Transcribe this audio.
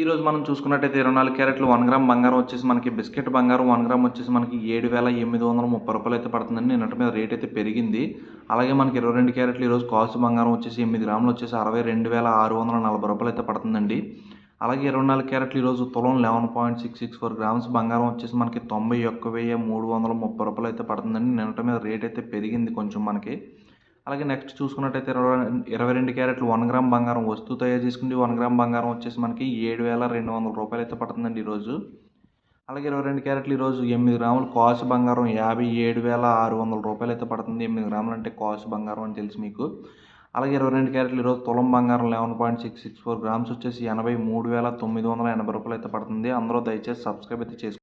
ఈరోజు మనం చూసుకున్నట్టయితే ఇరవై నాలుగు క్యారెట్లు వన్ గ్రామ్ బంగారం వచ్చేసి మనకి బిస్కెట్ బంగారం వన్ గ్రామ్ వచ్చేసి మనకి ఏడు వేల ఎనిమిది వందల ముప్పై రూపాయలు అయితే పడుతుందండి నిన్నటి మీద రేట్ అయితే పెరిగింది. అలాగే మనకి ఇరవై రెండు క్యారెట్లు ఈరోజు కాస్ట్ బంగారం వచ్చేసి ఎనిమిది గ్రాములు వచ్చేసి అరవై రెండు వేల ఆరు వందల నలభై రూపాయలు అయితే పడుతుందండి. అలాగే ఇరవై నాలుగు క్యారెట్లు ఈరోజు తులం eleven point six six four grams బంగారం వచ్చేసి మనకి తొంభై ఒక్క వెయ్యి మూడు వందల ముప్పై రూపాయలు అయితే పడుతుందండి నిన్నటి మీద రేట్ అయితే పెరిగింది కొంచెం మనకి. అలాగే నెక్స్ట్ చూసుకున్నట్టయితే ఇరవై ఇరవై రెండు క్యారెట్లు వన్ గ్రామ్ బంగారం వస్తువు తయారు చేసుకుంటే వన్ గ్రామ్ బంగారం వచ్చేసి మనకి ఏడు వేల రెండు వందల రూపాయలు అయితే పడుతుందండి ఈరోజు. అలాగే ఇరవై రెండు క్యారెట్లు ఈరోజు ఎనిమిది గ్రాములు కాసు బంగారం యాభై ఏడు వేల ఆరు వందల రూపాయలు అయితే పడుతుంది. ఎనిమిది గ్రాములు అంటే కాసు బంగారం అని తెలుసు మీకు. అలాగే ఇరవై రెండు క్యారెట్లు ఈరోజు తులం బంగారం eleven point six six four grams వచ్చేసి ఎనభై మూడు వేల తొమ్మిది వందల ఎనభై రూపాయలు అయితే పడుతుంది. అందరూ దయచేసి సబ్స్క్రైబ్ అయితే చేసుకోండి